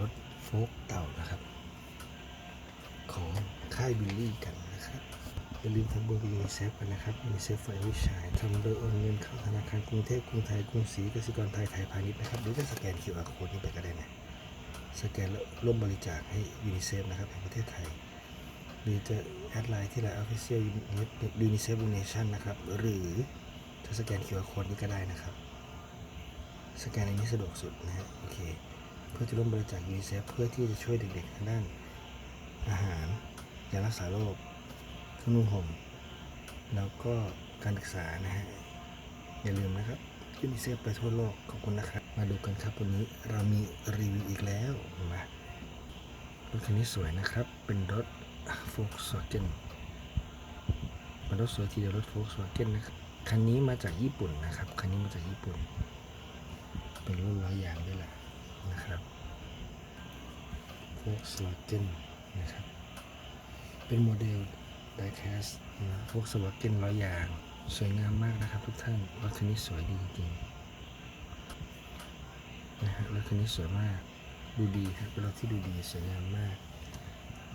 รถโฟกเต่านะครับ ของค่ายบิลลี่กันนะครับอย่าลืมทำบุญกับยูนิเซฟกันนะครับยูนิเซฟไฟวิชายทำโดยโอนเงินเข้าธนาคารกรุงเทพกรุงไทยกรุงศรีกสิกรไทยไทยพาณิชย์นะครับหรือจะสแกน QR code นี้ไปก็ได้นะสแกนแล้วร่วมบริจาคให้ยูนิเซฟนะครับแห่งประเทศไทย หรือจะแอดไลน์ที่ไลน์ออฟฟิเชียลยูนิเซฟบูเนชั่นนะครับ หรือจะสแกน QR code นี้ก็ได้นะครับ สแกนอันนี้สะดวกสุดนะฮะโอเค พื่อจะร่วมบริจาคยูนิเซฟเพื่อที่จะช่วยเด็กๆทางด้านอาหารยารักษาโรคเครื่องนุ่งห่มแล้วก็การศึกษานะฮะอย่าลืมนะครับยูนิเซฟไปทั่วโลกขอบคุณนะครับ มาดูกันครับวันนี้เรามีรีวิวอีกแล้วมารถคันนี้สวยนะครับ เป็นรถ Volkswagen เป็นรถสวยทีเดียวรถ Volkswagen นะครับคันนี้มาจากญี่ปุ่นนะครับคันนี้มาจากญี่ปุ่น เป็นรุ่นล้อยางด้วยแหละ นะครับ Volkswagen นะครับ เป็นโมเดล Diecast นะ Volkswagen ล้อยาง สวยงามมากนะครับทุกท่านรถคันนี้สวยดีจริงนะฮะรถคันนี้สวยมาก ดูดีครับเป็นรถที่ดูดีสวยงามมาก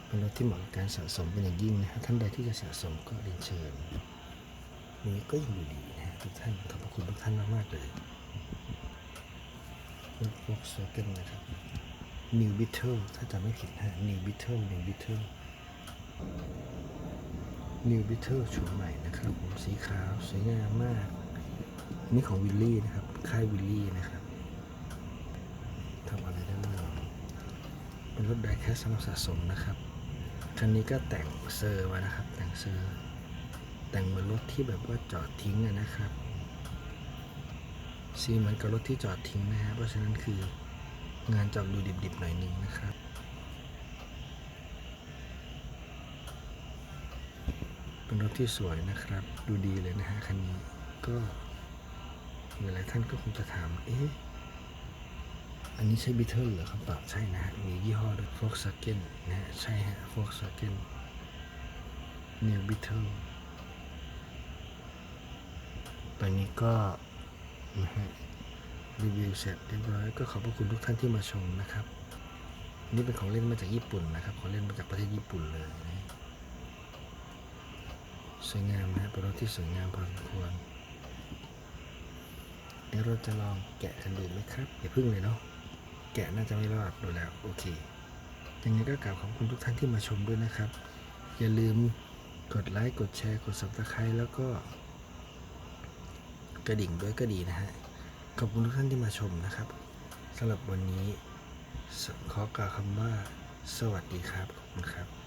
เป็นรถที่เหมาะกับการสะสมเป็นอย่างยิ่งนะฮะท่านใดที่จะสะสมก็เรียนเชิญนี้ก็ยังดูดีนะฮะทุกท่านขอบพระคุณทุกท่านมากๆเลย รถ Volkswagen นะครับ New Beetle ถ้าจำไม่ผิดนะฮะ New Beetle New Beetle New Beetle โฉมใหม่นะครับผมสีขาวสวยงามมากนนี้ของวิลลี่นะครับ ค่ายวิลลี่นะครับทำอะไรได้บ้างเป็นรถไดแคสสำหรับสะสมนะครับ คันนี้ก็แต่งเซอร์มานะครับ แต่งเซอร์ แต่งเหมือนรถที่แบบว่าจอดทิ้งนะครับ สีเหมือนกับรถที่จอดทิ้งนะฮะเพราะฉะนั้นคืองานจอดดูดิบๆหน่อยหนึ่งนะครับเป็นรถที่สวยนะครับ ดูดีเลยนะฮะคันนี้ ก็หลายๆท่านก็คงจะถาม เอ๊ะ อันนี้ใช่บิทเทิลเหรอครับใช่นะฮะมียี่ห้อด้วย Volkswagen นะฮะใช่ฮะ Volkswagen New Beetle ตอนนี้ก็ นะฮะรีวิวเสร็จเรียบร้อยก็ขอบพระคุณทุกท่านที่มาชมนะครับ นี่เป็นของเล่นมาจากญี่ปุ่นนะครับของเล่นมาจากประเทศญี่ปุ่นเลยนะสวยงามนะเป็นรถที่สวยงามพอสมควรเดี๋ยวเราจะลองแกะกันดูไหมครับอย่าพึ่งเลยเนาะแกะน่าจะไม่รอดดูแล้วโอเคยังไงก็กราบขอบคุณทุกท่านที่มาชมด้วยนะครับ อย่าลืมกดไลค์กดแชร์กด subscribe แล้วก็ กระดิ่งด้วยก็ดีนะฮะ ขอบคุณทุกท่านที่มาชมนะครับสำหรับวันนี้ขอกล่าวคำว่า สวัสดีครับ ขอบคุณครับ